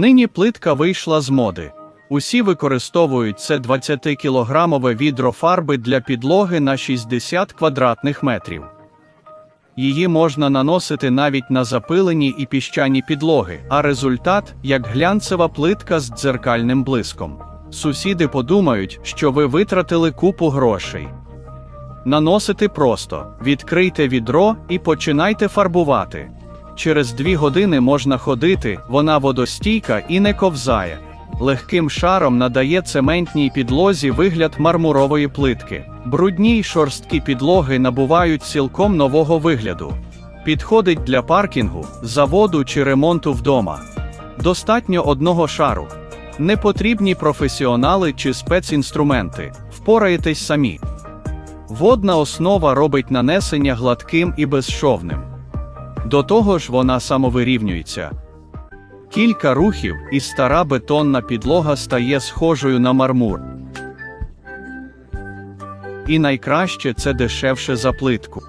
Нині плитка вийшла з моди. Усі використовують це 20-кілограмове відро фарби для підлоги на 60 квадратних метрів. Її можна наносити навіть на запилені і піщані підлоги, а результат як глянцева плитка з дзеркальним блиском. Сусіди подумають, що ви витратили купу грошей. Наносити просто відкрийте відро і починайте фарбувати. Через дві години можна ходити, вона водостійка і не ковзає. Легким шаром надає цементній підлозі вигляд мармурової плитки. Брудні й шорсткі підлоги набувають цілком нового вигляду. Підходить для паркінгу, заводу чи ремонту вдома. Достатньо одного шару. Не потрібні професіонали чи спецінструменти. Впораєтесь самі. Водна основа робить нанесення гладким і безшовним. До того ж вона самовирівнюється. Кілька рухів і стара бетонна підлога стає схожою на мармур. І найкраще це дешевше за плитку.